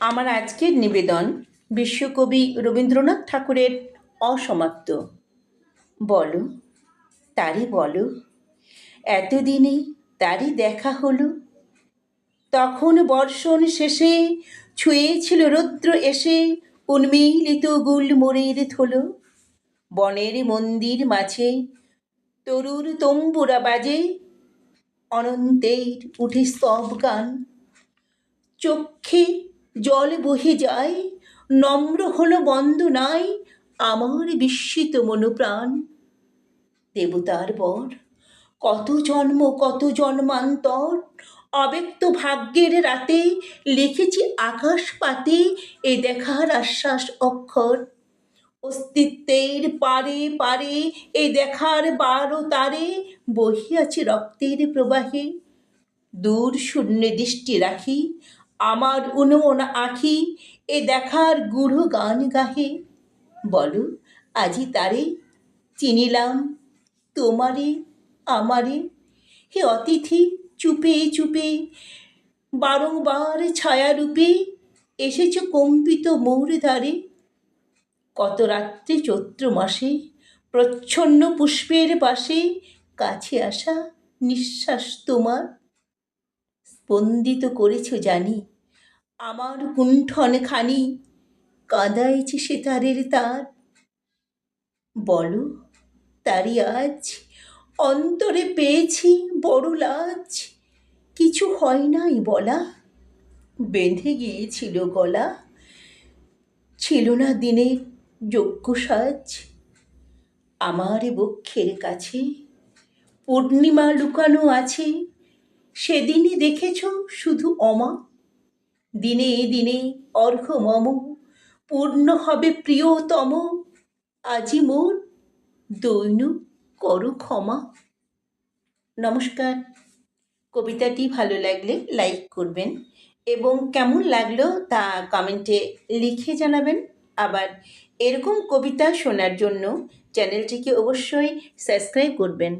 আমার আজকের নিবেদন বিশ্বকবি রবীন্দ্রনাথ ঠাকুরের অসমাপ্ত। বলো, তারে বলো, এতদিনে তারই দেখা হলো। তখন বর্ষণ শেষে ছুঁয়েছিল রৌদ্র এসে উন্মিলিত গুলমোড়ের থলো। বনের মন্দির মাঝে তরুর তম্বুরা বাজে, অনন্তের উঠে স্তব গান। চক্ষে জল বহে যায়, নম্র হলো বন্দনায় আমার বিস্মিত মনোপ্রাণ। দেবতার বর, কত জন্ম, কত জন্মান্তর, অব্যক্ত ভাগ্যের রাতে লিখেছি আকাশ পাতে এ দেখার আশ্বাস অক্ষর। অস্তিত্বের পারে পারে এ দেখার বারো তারে বহিয়াছে রক্তের প্রবাহে। দূর শূন্য দৃষ্টি রাখি আমার উন্মনা আঁখি এ দেখার গূঢ় গান গাহে। বলো, আজি তারে চিনিলাম তোমারে, আমারে। হে অতিথি, চুপে চুপে, বারংবার ছায়ারূপে এসেছ কম্পিত মৌর ধারে। কত রাত্রে চৈত্র মাসে প্রচ্ছন্ন পুষ্পের পাশে কাছে আসা নিঃশ্বাস তোমার। স্পন্দিত করেছ জানি। আমার কুণ্ঠন খানি কাঁদাইছে সে তারের তার। বলো, তারি আজ অন্তরে পেয়েছি বড় লাজ। কিছু হয় নাই বলা। বেঁধে গিয়েছিল গলা। ছিল না দিনের যোগ্য সাজ। আমার বক্ষের কাছে পূর্ণিমা লুকানো আছে। সেদিনই দেখেছ শুধু অমা? দিনে দিনে অর্ঘ মম পূর্ণ হবে প্রিয়তম, আজি মোর দৈন করু ক্ষমা। নমস্কার। কবিতাটি ভালো লাগলে লাইক করবেন এবং কেমন লাগল তা কমেন্টে লিখে জানাবেন। আবার এরকম কবিতা শোনার জন্য চ্যানেলটিকে অবশ্যই সাবস্ক্রাইব করবেন।